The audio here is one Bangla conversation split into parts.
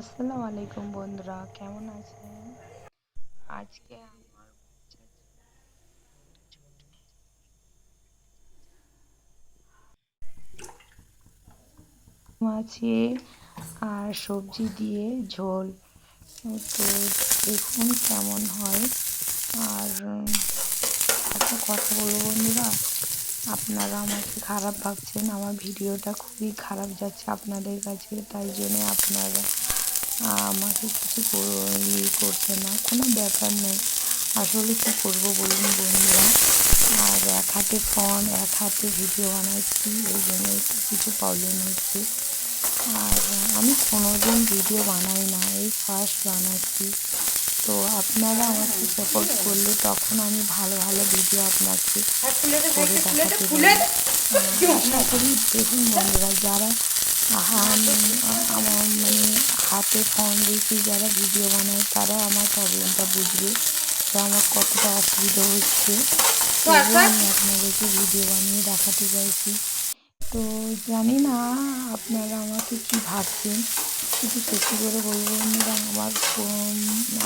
আসসালামু আলাইকুম বন্ধুরা, কেমন আছেন? আজকে আমার মাছে আর সবজি দিয়ে ঝোল। তো দেখুন কেমন হয়। আর একটা কথা বলব বন্ধুরা, আপনারা আমাকে খারাপ ভাবছেন, আমার ভিডিওটা খুবই খারাপ যাচ্ছে আপনাদের কাছে, তাই জন্য আপনারা আমাকে কিছু ইয়ে করছে না কোনো ব্যাপার নেই। আসলে কী করব বলুন বন্ধুরা? আর এক হাতে ফোন এক হাতে ভিডিও বানাচ্ছি এই জন্য একটু কিছু প্রবলেম হচ্ছে। আর আমি কোনোদিন ভিডিও বানাই না এই ফার্স্ট বানাচ্ছি। তো আপনারা আমাকে সাপোর্ট করলে তখন আমি ভালো ভালো ভিডিও আপনাকে করে দেখাতে পারি। আশা করি দেখুন বন্ধুরা যারা আমার মানে হাতে ফোন রেখে যারা ভিডিও বানায় তারা আমার প্রবলেমটা বুঝবে। যে আমার কতটা অসুবিধা হচ্ছে। আমি আপনাদেরকে ভিডিও বানিয়ে দেখাতে চাইছি। তো জানি না আপনারা আমাকে কি ভাবছেন। কিন্তু সত্যি করে বলব বন্ধুরা আমার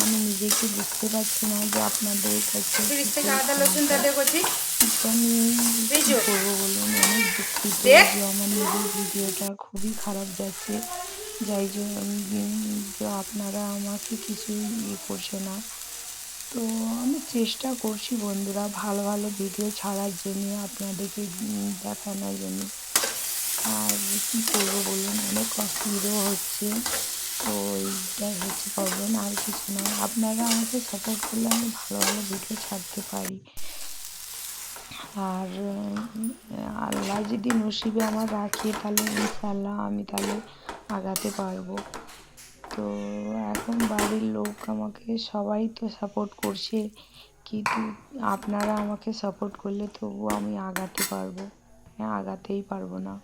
আমি নিজেকে বুঝতে পারছি না যে আপনাদের কাছে আমি করব বলুন। আমার নিজের ভিডিওটা খুবই খারাপ যাচ্ছে যাই যে আপনারা আমাকে কিছুই ইয়ে করছে না। তো আমি চেষ্টা করছি বন্ধুরা ভালো ভালো ভিডিও ছাড়ার জন্য আপনাদেরকে দেখানোর জন্য। আর কী করব বলুন অনেক অসুবিধাও হচ্ছে। তো এইটাই হচ্ছে প্রবলেম আর কিছু না। আপনারা আমাকে সাপোর্ট করলে আমি ভালো ভালো ভিডিও ছাড়তে পারি। আর আল্লাহ যদি নসিবে আমার রাখে, তাহলে ইনশাল্লাহ আমি তাহলে আগাতে পারব। তো এখন বাড়ির লোক আমাকে সবাই তো সাপোর্ট করছে, কিন্তু আপনারা আমাকে সাপোর্ট করলে তবুও আমি আগাতে পারব। হ্যাঁ আগাতেই পারব না।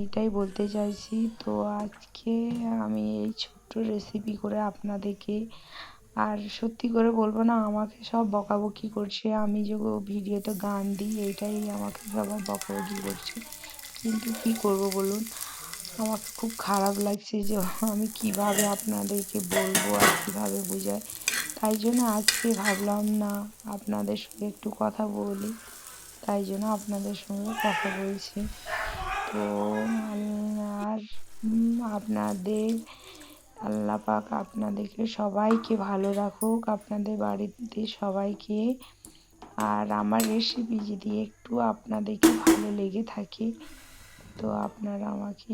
এইটাই বলতে চাইছি। তো আজকে আমি এই ছোট্ট রেসিপি করে আপনাদেরকে আর সত্যি করে বলব না, আমাকে সব বকাবকি করছে। আমি যে ভিডিওতে গান দিই, এইটাই আমাকে সবাই বকাবকি করছে। কিন্তু কী করব বলুন? আমাকে খুব খারাপ লাগছে যে আমি কীভাবে আপনাদেরকে বলব আর কীভাবে বোঝাই। তাই জন্য আজকে ভাবলাম না আপনাদের সঙ্গে একটু কথা বলি। তাই জন্য আপনাদের সঙ্গে কথা বলছি। তো আর আপনাদের আল্লাহ পাক আপনাদেরকে সবাইকে ভালো রাখুক, আপনাদের বাড়িতে সবাইকে। আর আমার রেসিপি যদি একটু আপনাদেরকে ভালো লেগে থাকে, তো আপনারা আমাকে